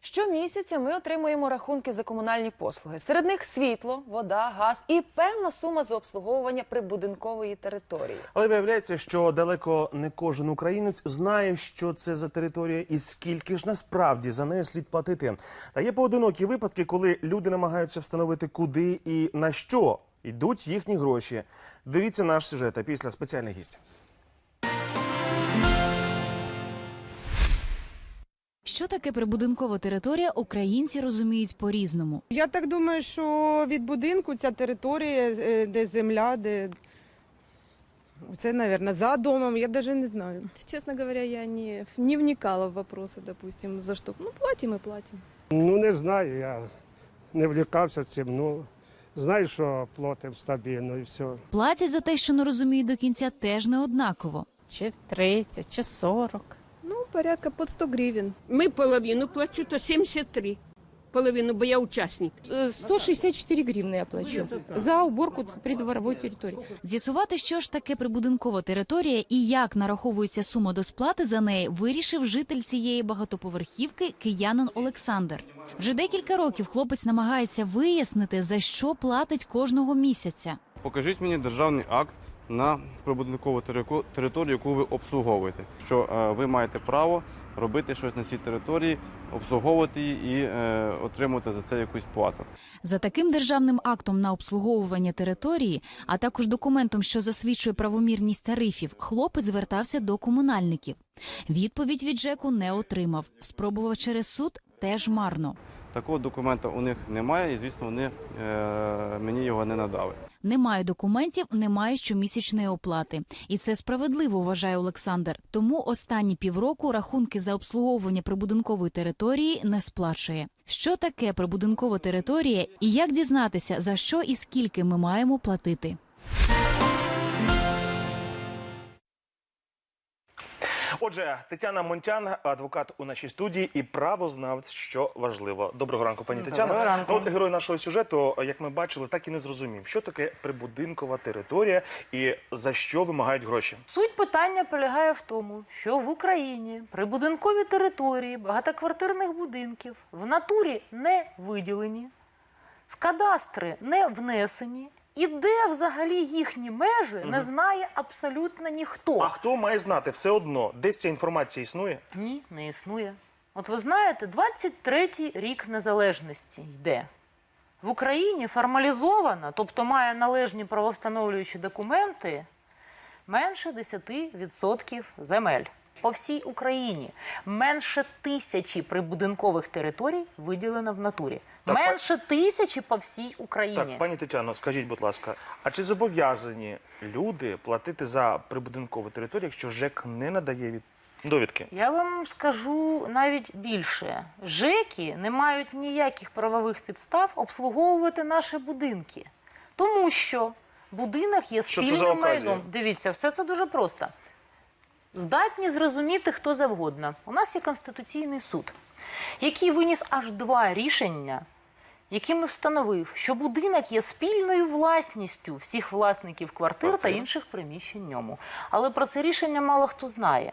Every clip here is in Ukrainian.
Щомісяця ми отримуємо рахунки за комунальні послуги. Серед них світло, вода, газ і певна сума за обслуговування прибудинкової території. Але виявляється, що далеко не кожен українець знає, що це за територія і скільки ж насправді за неї слід платити. Та є поодинокі випадки, коли люди намагаються встановити, куди і на що йдуть їхні гроші. Дивіться наш сюжет а після спеціальних гість. Що таке прибудинкова територія, українці розуміють по-різному. Я так думаю, що від будинку ця територія, е, де земля, де це, мабуть, за домом, я навіть не знаю. Честно говоря, я не, не вникала в вопросы, допустим, за что. Ну, платим и платим. Ну, не знаю, я не влікався цим. Ну, знаю, що платимо стабільно і все. Платять за те, що не розуміють до кінця, теж не однаково. чи 30, чи 40. Порядка под 100 гривен. Ми половину плачу, то 73. Половину, бо я учасник. Э, 164 гривны я плачу за уборку придворовой территории. З'ясувати, що ж таке прибудинкова територія і як нараховується сума до сплати за неї, вирішив житель цієї багатоповерхівки киянин Олександр. Вже декілька років хлопець намагається вияснити, за що платить кожного місяця. Покажіть мені державний акт на прибудинкову територію, яку ви обслуговуєте. Що е, ви маєте право робити щось на цій території, обслуговувати її і е, отримувати за це якусь плату. За таким державним актом на обслуговування території, а також документом, що засвідчує правомірність тарифів, хлопець звертався до комунальників. Відповідь від ЖЕКу не отримав. Спробував через суд теж марно. Такого документа у них немає, і звісно, вони е, мені його не надали. Немає документів, немає щомісячної оплати. І це справедливо, вважає Олександр. Тому останні півроку рахунки за обслуговування прибудинкової території не сплачує. Що таке прибудинкова територія і як дізнатися, за що і скільки ми маємо платити? Отже, Тетяна Монтян, адвокат у нашій студії і правознавець, що важливо. Доброго ранку, пані Тетяна. Ну, от герой нашого сюжету, як ми бачили, так і не зрозумів, що таке прибудинкова територія і за що вимагають гроші. Суть питання полягає в тому, що в Україні прибудинкові території багатоквартирних будинків в натурі не виділені, в кадастри не внесені, і де взагалі їхні межі не знає абсолютно ніхто. А хто має знати все одно, десь ця інформація існує? Ні, не існує. От ви знаєте, 23-й рік незалежності йде. В Україні формалізовано, тобто має належні правовстановлюючі документи, менше 10% земель. По всій Україні менше тисячі прибудинкових територій виділено в натурі. Так, па- менше тисячі по всій Україні. Так, пані Тетяно, скажіть, будь ласка, а чи зобов'язані люди платити за прибудинкову територію, якщо ЖЕК не надає від довідки? Я вам скажу навіть більше: ЖЕКи не мають ніяких правових підстав обслуговувати наші будинки, тому що будинок є спільним майном. Дивіться, все це дуже просто. Здатні зрозуміти хто завгодно. У нас є Конституційний суд, який виніс аж два рішення, якими встановив, що будинок є спільною власністю всіх власників квартир та інших приміщень ньому. Але про це рішення мало хто знає.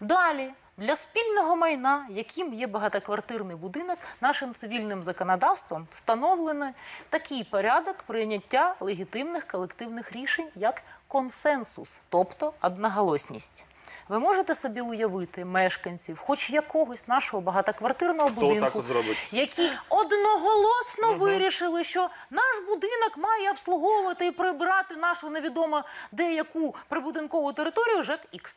Далі, для спільного майна, яким є багатоквартирний будинок, нашим цивільним законодавством встановлений такий порядок прийняття легітимних колективних рішень, як консенсус, тобто одноголосність. Ви можете собі уявити мешканців, хоч якогось нашого багатоквартирного будинку, які одноголосно Мгм. вирішили, що наш будинок має обслуговувати і прибирати нашу невідомо деяку прибудинкову територію ЖЕК Х.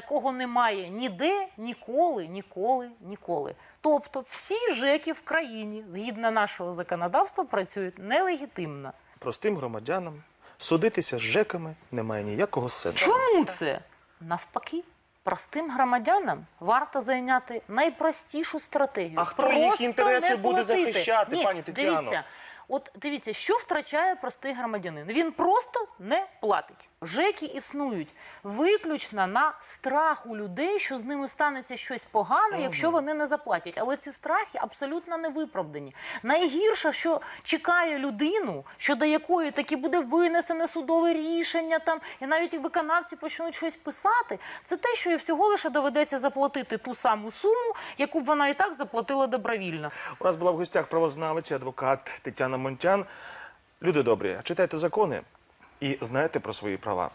Такого немає ніде, ніколи, ніколи, ніколи. Тобто всі ЖЕКи в країні, згідно нашого законодавства, працюють нелегітимно. Простим громадянам судитися з ЖЕКами немає ніякого сенсу. Чому це? Навпаки, простим громадянам варто зайняти найпростішу стратегію. А хто їх інтереси не буде платити. захищати, Ні, пані Тетяно? Дивіться, От дивіться, що втрачає простий громадянин. Він просто не платить. ЖЕКи існують виключно на страх у людей, що з ними станеться щось погане, якщо вони не заплатять. Але ці страхи абсолютно не виправдані. Найгірше, що чекає людину, щодо якої таки буде винесене судове рішення, там і навіть і виконавці почнуть щось писати. Це те, що їй всього лише доведеться заплатити ту саму суму, яку б вона і так заплатила добровільно. У нас була в гостях правознавець, і адвокат Тетяна Монтян. Люди добрі, читайте закони і знайте про свої права.